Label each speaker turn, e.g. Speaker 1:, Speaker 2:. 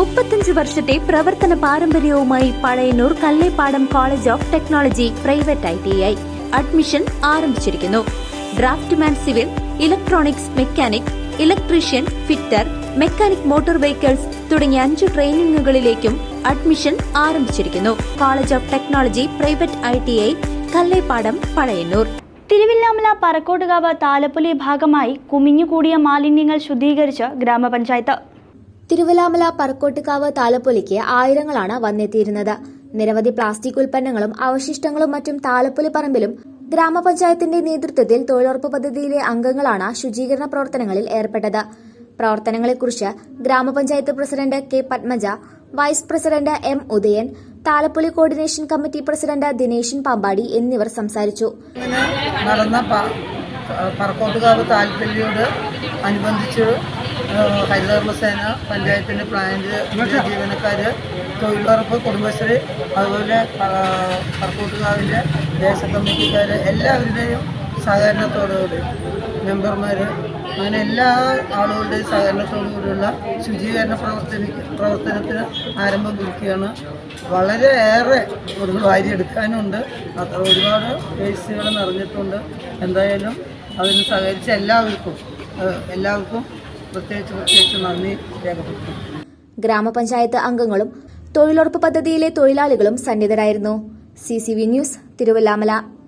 Speaker 1: മുപ്പത്തഞ്ച് വർഷത്തെ പ്രവർത്തന പാരമ്പര്യവുമായി Pazhayannur Kallepadam college of technology private I T I. Admission ആരംഭിച്ചിരിക്കുന്നു. Draftsman civil electronics mechanic electrician fitter mechanic motor vehicles തുടങ്ങിയ അഞ്ച് ട്രെയിനിങ്ങുകളിലേക്കും അഡ്മിഷൻ ആരംഭിച്ചിരിക്കുന്നു. College of technology private I T I Kallepadam Pazhayannur.
Speaker 2: Thiruvilwamala Parakkottukavu Thalappoli ഭാഗമായി കുമിഞ്ഞുകൂടിയ മാലിന്യങ്ങൾ ശുദ്ധീകരിച്ച് ഗ്രാമപഞ്ചായത്ത്.
Speaker 3: തിരുവല്ലാമല പറക്കോട്ടുകാവ് താലപ്പൊലിക്ക് ആയിരങ്ങളാണ് വന്നെത്തിയിരുന്നത്. നിരവധി പ്ലാസ്റ്റിക് ഉൽപ്പന്നങ്ങളും അവശിഷ്ടങ്ങളും മറ്റും താലപ്പൊലി പറമ്പിലും ഗ്രാമപഞ്ചായത്തിന്റെ നേതൃത്വത്തിൽ തൊഴിലുറപ്പ് പദ്ധതിയിലെ അംഗങ്ങളാണ് ശുചീകരണ പ്രവർത്തനങ്ങളിൽ ഏർപ്പെട്ടത്. പ്രവർത്തനങ്ങളെക്കുറിച്ച് ഗ്രാമപഞ്ചായത്ത് president K Padmaja vice president M Udayan Thalappoli coordination committee president Dineshan Pampady എന്നിവർ സംസാരിച്ചു.
Speaker 4: നടന്ന പറക്കോട്ടുകാവ് താല്പര്യോട് അനുബന്ധിച്ച് ഹരിതകർമ്മസേന പഞ്ചായത്തിന്റെ പ്ലാന്റ് ജീവനക്കാർ തൊഴിലുറപ്പ് കുടുംബശ്രീ അതുപോലെ പറക്കൂട്ടുകാവിന്റെ പറക്കോട്ടുകാവിന്റെ ദേശ കമ്മിറ്റിക്കാർ എല്ലാവരുടെയും സഹകരണത്തോടുകൂടി മെമ്പർമാർ അങ്ങനെ എല്ലാ ആളുകളുടെയും സഹകരണത്തോടുകൂടിയുള്ള ശുചീകരണ പ്രവർത്തന പ്രവർത്തനത്തിന് ആരംഭം കുറിക്കുകയാണ്. വളരെയേറെ ഒരു വാരിയെടുക്കാനുണ്ട് അത്ര ഒരുപാട് കേസുകൾ നിറഞ്ഞിട്ടുണ്ട്. എന്തായാലും അതിന് സഹകരിച്ച എല്ലാവർക്കും എല്ലാവർക്കും പ്രത്യേകിച്ച് പ്രത്യേകിച്ച് നന്ദി രേഖപ്പെടുത്തുന്നു.
Speaker 3: ഗ്രാമപഞ്ചായത്ത് അംഗങ്ങളും തൊഴിലുറപ്പ് പദ്ധതിയിലെ തൊഴിലാളികളും സന്നിധരായിരുന്നു. C news Thiruvallamala.